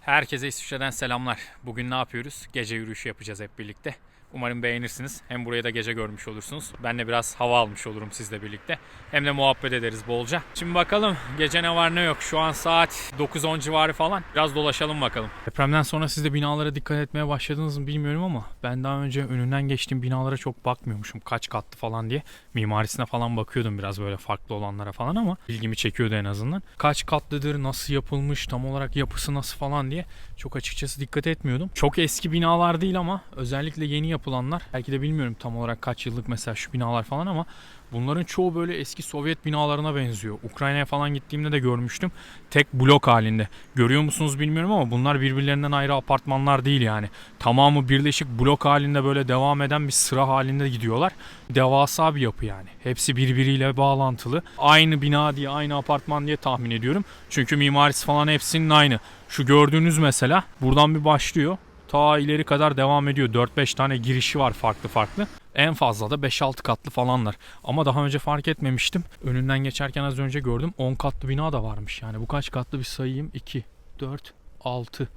Herkese İsviçre'den selamlar. Bugün ne yapıyoruz? Gece yürüyüşü yapacağız hep birlikte. Umarım beğenirsiniz. Hem burayı da gece görmüş olursunuz. Ben de biraz hava almış olurum sizle birlikte. Hem de muhabbet ederiz bolca. Şimdi bakalım gece ne var ne yok. Şu an saat 9-10 civarı falan. Biraz dolaşalım bakalım. Depremden sonra siz de binalara dikkat etmeye başladınız mı bilmiyorum ama ben daha önce önünden geçtiğim binalara çok bakmıyormuşum. Kaç katlı falan diye. Mimarisine falan bakıyordum biraz böyle farklı olanlara falan ama ilgimi çekiyordu en azından. Kaç katlıdır, nasıl yapılmış, tam olarak yapısı nasıl falan diye çok açıkçası dikkat etmiyordum. Çok eski binalar değil ama özellikle yeni yapılanlar. Belki de bilmiyorum tam olarak kaç yıllık mesela şu binalar falan ama bunların çoğu böyle eski Sovyet binalarına benziyor. Ukrayna'ya falan gittiğimde de görmüştüm. Tek blok halinde. Görüyor musunuz bilmiyorum ama bunlar birbirlerinden ayrı apartmanlar değil yani. Tamamı birleşik blok halinde böyle devam eden bir sıra halinde gidiyorlar. Devasa bir yapı yani. Hepsi birbiriyle bağlantılı. Aynı bina diye, aynı apartman diye tahmin ediyorum. Çünkü mimarisi falan hepsinin aynı. Şu gördüğünüz mesela buradan bir başlıyor. Ta ileri kadar devam ediyor. 4-5 tane girişi var farklı farklı. En fazla da 5-6 katlı falanlar. Ama daha önce fark etmemiştim. Önünden geçerken az önce gördüm. 10 katlı bina da varmış. Yani bu kaç katlı bir sayayım? 2, 4, 6.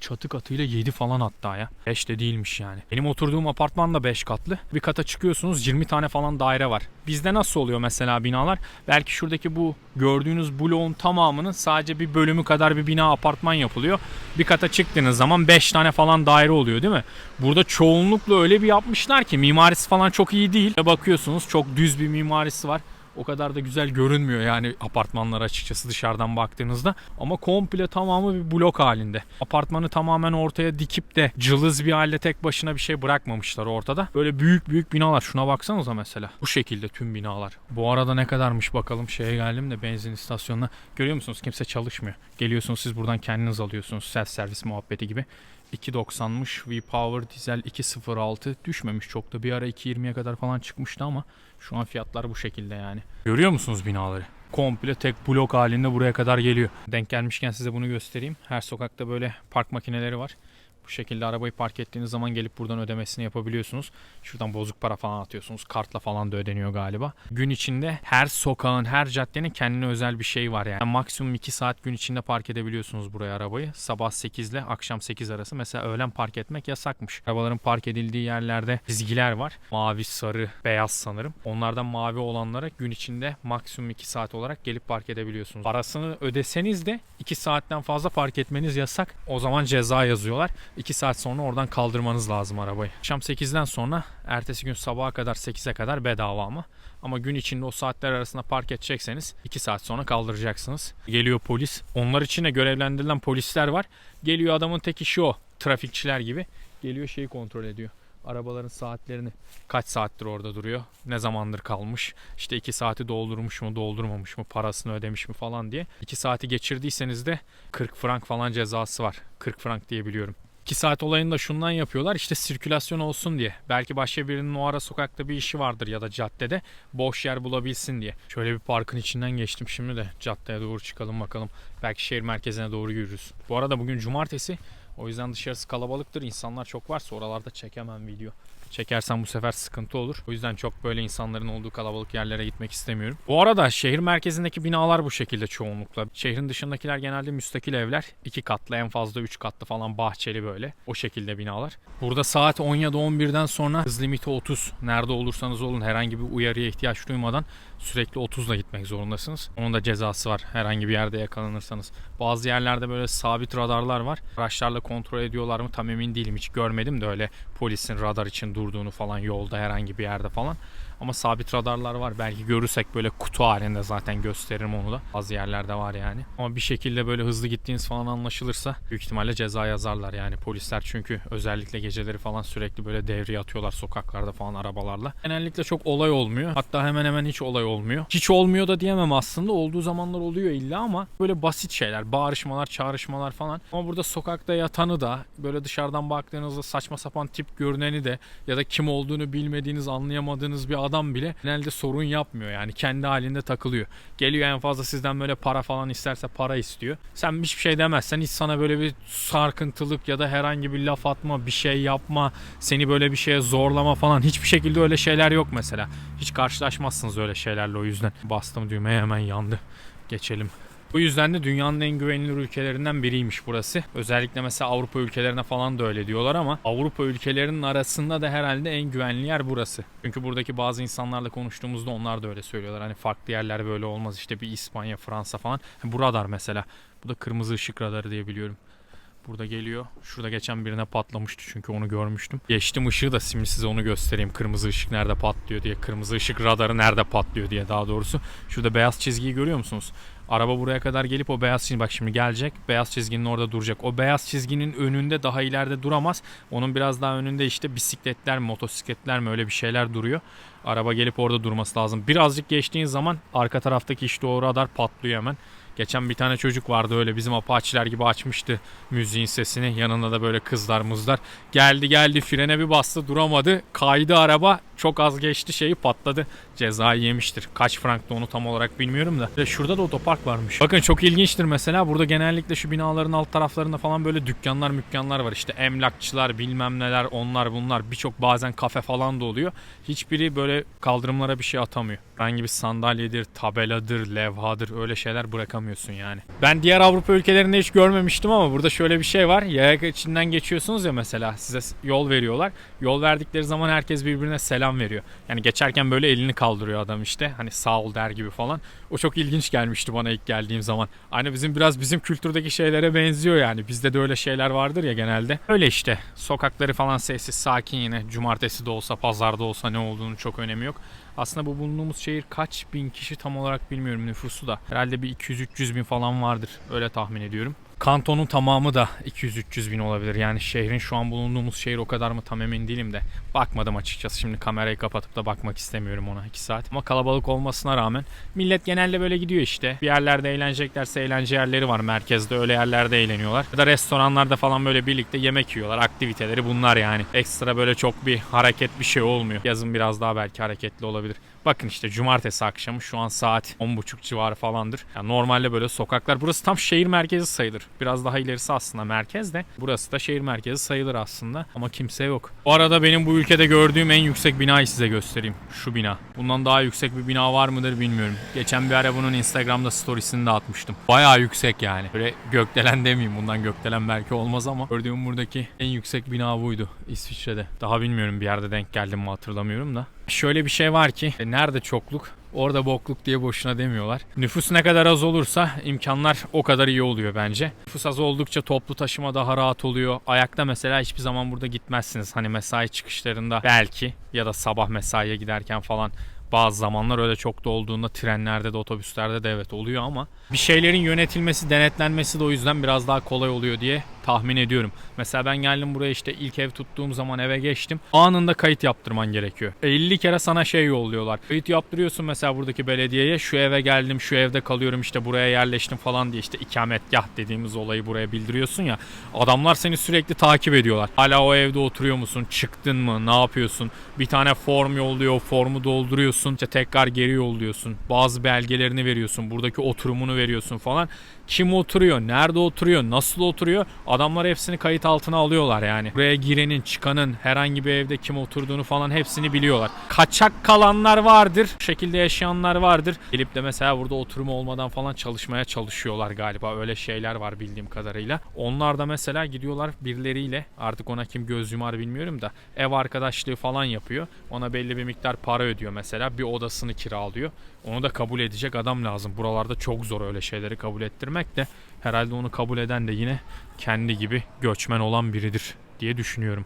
Çatı katıyla 7 falan hatta ya. 5 de değilmiş yani. Benim oturduğum apartman da 5 katlı. Bir kata çıkıyorsunuz 20 tane falan daire var. Bizde nasıl oluyor mesela binalar? Belki şuradaki bu gördüğünüz bloğun tamamının sadece bir bölümü kadar bir bina apartman yapılıyor. Bir kata çıktığınız zaman 5 tane falan daire oluyor değil mi? Burada çoğunlukla öyle bir yapmışlar ki mimarisi falan çok iyi değil. Bakıyorsunuz çok düz bir mimarisi var o kadar da güzel görünmüyor yani apartmanlar açıkçası dışarıdan baktığınızda. Ama komple tamamı bir blok halinde. Apartmanı tamamen ortaya dikip de cılız bir halde tek başına bir şey bırakmamışlar ortada. Böyle büyük büyük binalar. Şuna baksanıza mesela. Bu şekilde tüm binalar. Bu arada ne kadarmış bakalım şeye geldim de benzin istasyonuna. Görüyor musunuz? Kimse çalışmıyor. Geliyorsunuz siz buradan kendiniz alıyorsunuz. Self servis muhabbeti gibi. 2.90'mış V-Power dizel 2.06 düşmemiş çok da bir ara 2.20'ye kadar falan çıkmıştı ama şu an fiyatlar bu şekilde yani. Görüyor musunuz binaları? Komple tek blok halinde buraya kadar geliyor. Denk gelmişken size bunu göstereyim. Her sokakta böyle park makineleri var. Bu şekilde arabayı park ettiğiniz zaman gelip buradan ödemesini yapabiliyorsunuz. Şuradan bozuk para falan atıyorsunuz. Kartla falan da ödeniyor galiba. Gün içinde her sokağın, her caddenin kendine özel bir şey var yani. Maksimum 2 saat gün içinde park edebiliyorsunuz buraya arabayı. Sabah 8 ile akşam 8 arası. Mesela öğlen park etmek yasakmış. Arabaların park edildiği yerlerde çizgiler var. Mavi, sarı, beyaz sanırım. Onlardan mavi olanlara gün içinde maksimum 2 saat olarak gelip park edebiliyorsunuz. Parasını ödeseniz de 2 saatten fazla park etmeniz yasak. O zaman ceza yazıyorlar. 2 saat sonra oradan kaldırmanız lazım arabayı. Akşam 8'den sonra ertesi gün sabaha kadar 8'e kadar bedava ama. Ama gün içinde o saatler arasında park edecekseniz 2 saat sonra kaldıracaksınız. Geliyor polis. Onlar için de görevlendirilen polisler var. Geliyor adamın tek işi o. Trafikçiler gibi. Geliyor şeyi kontrol ediyor. Arabaların saatlerini kaç saattir orada duruyor, ne zamandır kalmış, işte 2 saati doldurmuş mu, doldurmamış mı, parasını ödemiş mi falan diye. 2 saati geçirdiyseniz de 40 frank falan cezası var. 40 frank diye biliyorum. 2 saat olayını da şundan yapıyorlar işte sirkülasyon olsun diye. Belki başka birinin o ara sokakta bir işi vardır ya da caddede boş yer bulabilsin diye. Şöyle bir parkın içinden geçtim şimdi de caddeye doğru çıkalım bakalım. Belki şehir merkezine doğru yürürüz. Bu arada bugün cumartesi o yüzden dışarısı kalabalıktır. İnsanlar çok varsa oralarda çekemem video. Çekersem bu sefer sıkıntı olur. O yüzden çok böyle insanların olduğu kalabalık yerlere gitmek istemiyorum. Bu arada şehir merkezindeki binalar bu şekilde çoğunlukla. Şehrin dışındakiler genelde müstakil evler. iki katlı en fazla üç katlı falan bahçeli böyle. O şekilde binalar. Burada saat 10 ya da 11'den sonra hız limiti 30. Nerede olursanız olun herhangi bir uyarıya ihtiyaç duymadan sürekli 30'la gitmek zorundasınız. Onun da cezası var herhangi bir yerde yakalanırsanız. Bazı yerlerde böyle sabit radarlar var. Araçlarla kontrol ediyorlar mı tam emin değilim. Hiç görmedim de öyle polisin radar için durduğunu falan yolda herhangi bir yerde falan. Ama sabit radarlar var. Belki görürsek böyle kutu halinde zaten gösteririm onu da. Bazı yerlerde var yani. Ama bir şekilde böyle hızlı gittiğiniz falan anlaşılırsa büyük ihtimalle ceza yazarlar yani. Polisler çünkü özellikle geceleri falan sürekli böyle devreye atıyorlar sokaklarda falan arabalarla. Genellikle çok olay olmuyor. Hatta hemen hemen hiç olay olmuyor. Hiç olmuyor da diyemem aslında. Olduğu zamanlar oluyor illa ama böyle basit şeyler. Bağırışmalar, çağrışmalar falan. Ama burada sokakta yatanı da böyle dışarıdan baktığınızda saçma sapan tip görüneni de ya da kim olduğunu bilmediğiniz, anlayamadığınız bir adam bile genelde sorun yapmıyor. Yani kendi halinde takılıyor. Geliyor en fazla sizden böyle para falan isterse para istiyor. Sen hiçbir şey demezsen hiç sana böyle bir sarkıntılık ya da herhangi bir laf atma, bir şey yapma, seni böyle bir şeye zorlama falan hiçbir şekilde öyle şeyler yok mesela. Hiç karşılaşmazsınız öyle şeylerle o yüzden. Bastım düğmeye hemen yandı. Geçelim. Bu yüzden de dünyanın en güvenilir ülkelerinden biriymiş burası. Özellikle mesela Avrupa ülkelerine falan da öyle diyorlar ama Avrupa ülkelerinin arasında da herhalde en güvenli yer burası. Çünkü buradaki bazı insanlarla konuştuğumuzda onlar da öyle söylüyorlar. Hani farklı yerler böyle olmaz işte bir İspanya, Fransa falan. Bu radar mesela. Bu da kırmızı ışık radarı diye biliyorum. Burada geliyor. Şurada geçen birine patlamıştı çünkü onu görmüştüm. Geçtim ışığı da şimdi size onu göstereyim. Kırmızı ışık nerede patlıyor diye. Kırmızı ışık radarı nerede patlıyor diye daha doğrusu. Şurada beyaz çizgiyi görüyor musunuz? Araba buraya kadar gelip o beyaz çizgi bak şimdi gelecek. Beyaz çizginin orada duracak. O beyaz çizginin önünde daha ileride duramaz. Onun biraz daha önünde işte bisikletler, motosikletler mi öyle bir şeyler duruyor. Araba gelip orada durması lazım. Birazcık geçtiğin zaman arka taraftaki işte o radar patlıyor hemen. Geçen bir tane çocuk vardı öyle bizim apaçiler gibi açmıştı müziğin sesini. Yanında da böyle kızlar muzlar. Geldi geldi frene bir bastı duramadı. Kaydı araba çok az geçti şeyi patladı. Cezayı yemiştir. Kaç franktı onu tam olarak bilmiyorum da. Şurada da otopark varmış. Bakın çok ilginçtir mesela. Burada genellikle şu binaların alt taraflarında falan böyle dükkanlar mükkanlar var. İşte emlakçılar bilmem neler onlar bunlar. Birçok bazen kafe falan da oluyor. Hiçbiri böyle kaldırımlara bir şey atamıyor. Herhangi bir sandalyedir, tabeladır, levhadır öyle şeyler bırakamıyorsun yani. Ben diğer Avrupa ülkelerinde hiç görmemiştim ama burada şöyle bir şey var. Yaya içinden geçiyorsunuz ya mesela size yol veriyorlar. Yol verdikleri zaman herkes birbirine selam veriyor. Yani geçerken böyle elini kaldırıyor adam işte. Hani sağ ol der gibi falan. O çok ilginç gelmişti bana ilk geldiğim zaman. Aynı bizim biraz bizim kültürdeki şeylere benziyor yani. Bizde de öyle şeyler vardır ya genelde. Öyle işte. Sokakları falan sessiz, sakin yine. Cumartesi de olsa, pazarda olsa ne olduğunu çok önemi yok. Aslında bu bulunduğumuz şehir kaç bin kişi tam olarak bilmiyorum nüfusu da. Herhalde bir 200-300 bin falan vardır. Öyle tahmin ediyorum. Kantonun tamamı da 200-300 bin olabilir. Yani şehrin şu an bulunduğumuz şehir o kadar mı tam emin değilim de. Bakmadım açıkçası. Şimdi kamerayı kapatıp da bakmak istemiyorum ona 2 saat. Ama kalabalık olmasına rağmen millet genelde böyle gidiyor işte. Bir yerlerde eğleneceklerse eğlence yerleri var merkezde. Öyle yerlerde eğleniyorlar. Ya da restoranlarda falan böyle birlikte yemek yiyorlar. Aktiviteleri bunlar yani. Ekstra böyle çok bir hareket bir şey olmuyor. Yazın biraz daha belki hareketli olabilir. Bakın işte cumartesi akşamı şu an saat 10.30 civarı falandır. Yani normalde böyle sokaklar. Burası tam şehir merkezi sayılır. Biraz daha ilerisi aslında merkez de. Burası da şehir merkezi sayılır aslında. Ama kimse yok. Bu arada benim bu ülkede gördüğüm en yüksek binayı size göstereyim. Şu bina. Bundan daha yüksek bir bina var mıdır bilmiyorum. Geçen bir ara bunun Instagram'da storiesini de atmıştım. Bayağı yüksek yani. Böyle gökdelen demeyeyim. Bundan gökdelen belki olmaz ama gördüğüm buradaki en yüksek bina buydu İsviçre'de. Daha bilmiyorum bir yerde denk geldim mi hatırlamıyorum da. Şöyle bir şey var ki e, nerede çokluk orada bokluk diye boşuna demiyorlar. Nüfus ne kadar az olursa imkanlar o kadar iyi oluyor bence. Nüfus az oldukça toplu taşıma daha rahat oluyor. Ayakta mesela hiçbir zaman burada gitmezsiniz. Hani mesai çıkışlarında belki ya da sabah mesaiye giderken falan bazı zamanlar öyle çok da olduğunda trenlerde de otobüslerde de evet oluyor ama bir şeylerin yönetilmesi, denetlenmesi de o yüzden biraz daha kolay oluyor diye tahmin ediyorum. Mesela ben geldim buraya işte ilk ev tuttuğum zaman eve geçtim. Anında kayıt yaptırman gerekiyor. 50 kere sana şey yolluyorlar. Kayıt yaptırıyorsun mesela buradaki belediyeye. Şu eve geldim, şu evde kalıyorum işte buraya yerleştim falan diye işte ikametgah dediğimiz olayı buraya bildiriyorsun ya. Adamlar seni sürekli takip ediyorlar. Hala o evde oturuyor musun? Çıktın mı? Ne yapıyorsun? Bir tane form yolluyor. Formu dolduruyorsun. İşte tekrar geri yolluyorsun. Bazı belgelerini veriyorsun. Buradaki oturumunu veriyorsun falan. Kim oturuyor? Nerede oturuyor? Nasıl oturuyor? Adamlar hepsini kayıt altına alıyorlar yani. Buraya girenin, çıkanın, herhangi bir evde kim oturduğunu falan hepsini biliyorlar. Kaçak kalanlar vardır. Bu şekilde yaşayanlar vardır. Gelip de mesela burada oturumu olmadan falan çalışmaya çalışıyorlar galiba. Öyle şeyler var bildiğim kadarıyla. Onlar da mesela gidiyorlar birileriyle artık ona kim göz yumar bilmiyorum da ev arkadaşlığı falan yapıyor. Ona belli bir miktar para ödüyor mesela. Bir odasını kiralıyor. Onu da kabul edecek adam lazım. Buralarda çok zor öyle şeyleri kabul ettirmek de herhalde onu kabul eden de yine kendi gibi göçmen olan biridir diye düşünüyorum.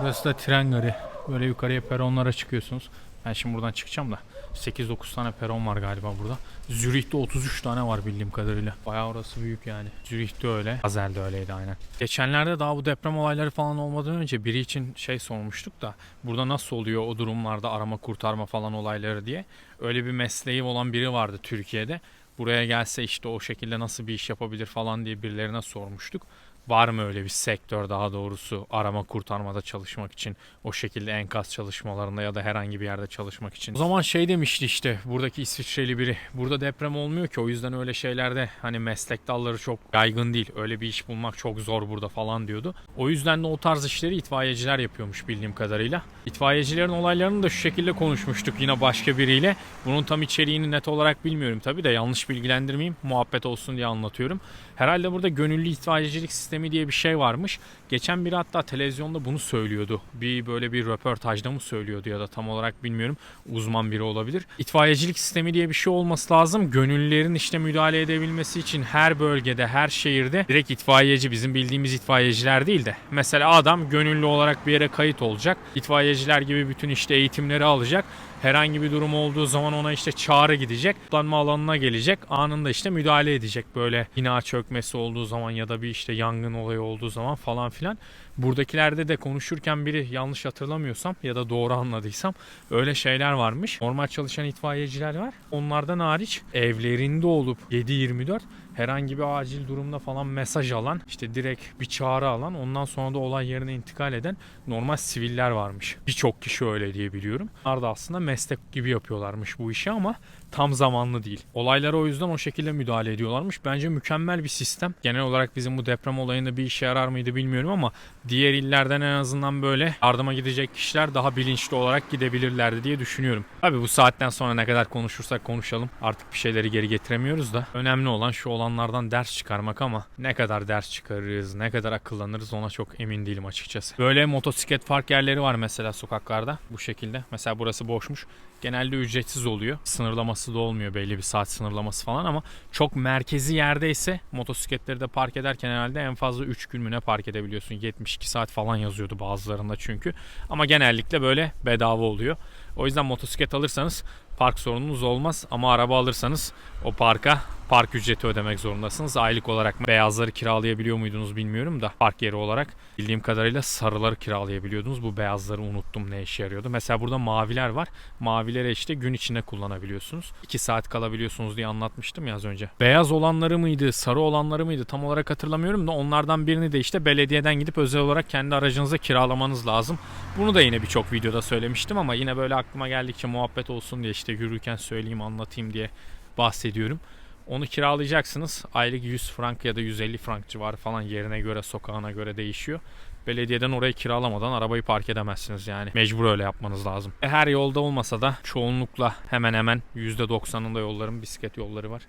Burası da tren garı. Böyle yukarıya peronlara çıkıyorsunuz. Ben şimdi buradan çıkacağım da 8-9 tane peron var galiba burada. Zürih'te 33 tane var bildiğim kadarıyla. Bayağı orası büyük yani. Zürih'te öyle. Bazel'de öyleydi aynen. Geçenlerde daha bu deprem olayları falan olmadan önce biri için şey sormuştuk da burada nasıl oluyor o durumlarda arama kurtarma falan olayları diye. Öyle bir mesleği olan biri vardı Türkiye'de. Buraya gelse işte o şekilde nasıl bir iş yapabilir falan diye birilerine sormuştuk. Var mı öyle bir sektör daha doğrusu arama kurtarmada çalışmak için o şekilde enkaz çalışmalarında ya da herhangi bir yerde çalışmak için. O zaman şey demişti işte buradaki İsviçreli biri burada deprem olmuyor ki o yüzden öyle şeylerde hani meslek dalları çok yaygın değil. Öyle bir iş bulmak çok zor burada falan diyordu. O yüzden de o tarz işleri itfaiyeciler yapıyormuş bildiğim kadarıyla. İtfaiyecilerin olaylarını da şu şekilde konuşmuştuk yine başka biriyle. Bunun tam içeriğini net olarak bilmiyorum tabi de yanlış bilgilendirmeyeyim. Muhabbet olsun diye anlatıyorum. Herhalde burada gönüllü itfaiyecilik sistemi diye bir şey varmış. Geçen biri hatta televizyonda bunu söylüyordu. Bir böyle bir röportajda mı söylüyordu ya da tam olarak bilmiyorum. Uzman biri olabilir. İtfaiyecilik sistemi diye bir şey olması lazım. Gönüllülerin işte müdahale edebilmesi için her bölgede, her şehirde direkt itfaiyeci bizim bildiğimiz itfaiyeciler değil de mesela adam gönüllü olarak bir yere kayıt olacak. İtfaiyeciler gibi bütün işte eğitimleri alacak herhangi bir durum olduğu zaman ona işte çağrı gidecek. Toplanma alanına gelecek. Anında işte müdahale edecek. Böyle bina çökmesi olduğu zaman ya da bir işte yangın olayı olduğu zaman falan filan. Buradakilerde de konuşurken biri yanlış hatırlamıyorsam ya da doğru anladıysam öyle şeyler varmış. Normal çalışan itfaiyeciler var. Onlardan hariç evlerinde olup 7-24 herhangi bir acil durumda falan mesaj alan, işte direkt bir çağrı alan, ondan sonra da olay yerine intikal eden normal siviller varmış. Birçok kişi öyle diye biliyorum. Onlar da aslında meslek gibi yapıyorlarmış bu işi ama tam zamanlı değil. Olaylara o yüzden o şekilde müdahale ediyorlarmış. Bence mükemmel bir sistem. Genel olarak bizim bu deprem olayında bir işe yarar mıydı bilmiyorum ama diğer illerden en azından böyle yardıma gidecek kişiler daha bilinçli olarak gidebilirlerdi diye düşünüyorum. Tabi bu saatten sonra ne kadar konuşursak konuşalım artık bir şeyleri geri getiremiyoruz da önemli olan şu olanlardan ders çıkarmak ama ne kadar ders çıkarırız, ne kadar akıllanırız ona çok emin değilim açıkçası. Böyle motosiklet park yerleri var mesela sokaklarda bu şekilde. Mesela burası boşmuş. Genelde ücretsiz oluyor. Sınırlaması da olmuyor belli bir saat sınırlaması falan ama çok merkezi yerdeyse motosikletleri de park ederken herhalde en fazla 3 gün mü ne park edebiliyorsun. 72 saat falan yazıyordu bazılarında çünkü. Ama genellikle böyle bedava oluyor. O yüzden motosiklet alırsanız park sorununuz olmaz ama araba alırsanız o parka park ücreti ödemek zorundasınız. Aylık olarak beyazları kiralayabiliyor muydunuz bilmiyorum da park yeri olarak bildiğim kadarıyla sarıları kiralayabiliyordunuz. Bu beyazları unuttum ne işe yarıyordu. Mesela burada maviler var. Mavilere işte gün içinde kullanabiliyorsunuz. 2 saat kalabiliyorsunuz diye anlatmıştım ya az önce. Beyaz olanları mıydı, sarı olanları mıydı tam olarak hatırlamıyorum da onlardan birini de işte belediyeden gidip özel olarak kendi aracınıza kiralamanız lazım. Bunu da yine birçok videoda söylemiştim ama yine böyle aklıma geldikçe muhabbet olsun diye işte yürürken söyleyeyim anlatayım diye bahsediyorum. Onu kiralayacaksınız. Aylık 100 frank ya da 150 frank civarı falan yerine göre, sokağına göre değişiyor. Belediyeden orayı kiralamadan arabayı park edemezsiniz yani. Mecbur öyle yapmanız lazım. E, Her yolda olmasa da çoğunlukla hemen hemen %90'ında yolların bisiklet yolları var.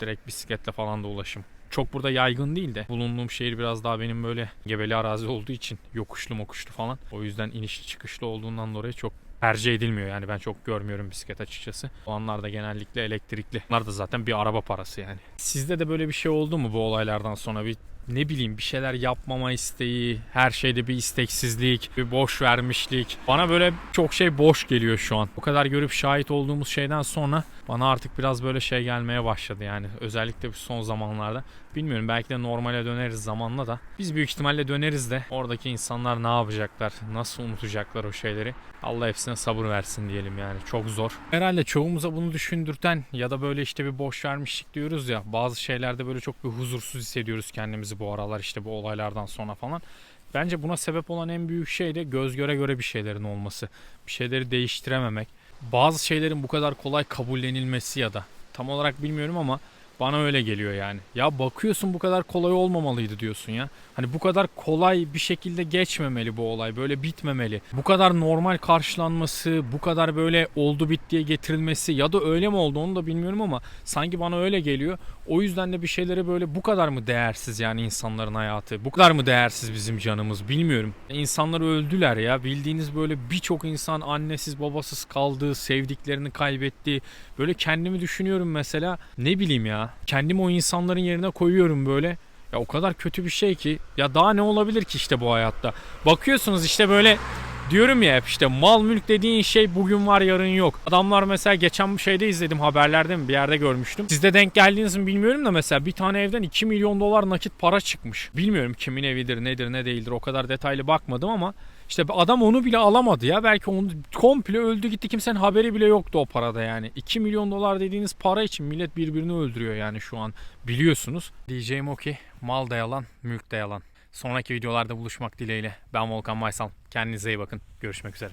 Direkt bisikletle falan da ulaşım. Çok burada yaygın değil de bulunduğum şehir biraz daha benim böyle gebeli arazi olduğu için yokuşlu mokuşlu falan. O yüzden inişli çıkışlı olduğundan dolayı çok tercih edilmiyor yani ben çok görmüyorum bisiklet açıkçası. Olanlar da genellikle elektrikli. Bunlar da zaten bir araba parası yani. Sizde de böyle bir şey oldu mu bu olaylardan sonra bir ne bileyim bir şeyler yapmama isteği, her şeyde bir isteksizlik, bir boş vermişlik. Bana böyle çok şey boş geliyor şu an. O kadar görüp şahit olduğumuz şeyden sonra bana artık biraz böyle şey gelmeye başladı yani. Özellikle bu son zamanlarda. Bilmiyorum belki de normale döneriz zamanla da. Biz büyük ihtimalle döneriz de oradaki insanlar ne yapacaklar, nasıl unutacaklar o şeyleri. Allah hepsine sabır versin diyelim yani. Çok zor. Herhalde çoğumuza bunu düşündürten ya da böyle işte bir boş vermişlik diyoruz ya. Bazı şeylerde böyle çok bir huzursuz hissediyoruz kendimizi bu aralar işte bu olaylardan sonra falan. Bence buna sebep olan en büyük şey de göz göre göre bir şeylerin olması. Bir şeyleri değiştirememek. Bazı şeylerin bu kadar kolay kabullenilmesi ya da tam olarak bilmiyorum ama bana öyle geliyor yani. Ya bakıyorsun bu kadar kolay olmamalıydı diyorsun ya. Hani bu kadar kolay bir şekilde geçmemeli bu olay. Böyle bitmemeli. Bu kadar normal karşılanması, bu kadar böyle oldu bittiye getirilmesi ya da öyle mi oldu onu da bilmiyorum ama sanki bana öyle geliyor. O yüzden de bir şeylere böyle bu kadar mı değersiz yani insanların hayatı? Bu kadar mı değersiz bizim canımız bilmiyorum. İnsanlar öldüler ya. Bildiğiniz böyle birçok insan annesiz babasız kaldı, sevdiklerini kaybetti. Böyle kendimi düşünüyorum mesela. Ne bileyim Kendimi o insanların yerine koyuyorum böyle. Ya o kadar kötü bir şey ki. Ya daha ne olabilir ki işte bu hayatta? Bakıyorsunuz işte böyle Diyorum ya hep işte mal mülk dediğin şey bugün var yarın yok. Adamlar mesela geçen bir şeyde izledim haberlerde mi bir yerde görmüştüm. Sizde denk geldiğiniz mi bilmiyorum da mesela bir tane evden 2 milyon dolar nakit para çıkmış. Bilmiyorum kimin evidir nedir ne değildir o kadar detaylı bakmadım ama işte adam onu bile alamadı ya. Belki onu komple öldü gitti kimsenin haberi bile yoktu o parada yani. 2 milyon dolar dediğiniz para için millet birbirini öldürüyor yani şu an biliyorsunuz. Diyeceğim o ki mal da yalan mülk de yalan. Sonraki videolarda buluşmak dileğiyle. Ben Volkan Maysal. Kendinize iyi bakın. Görüşmek üzere.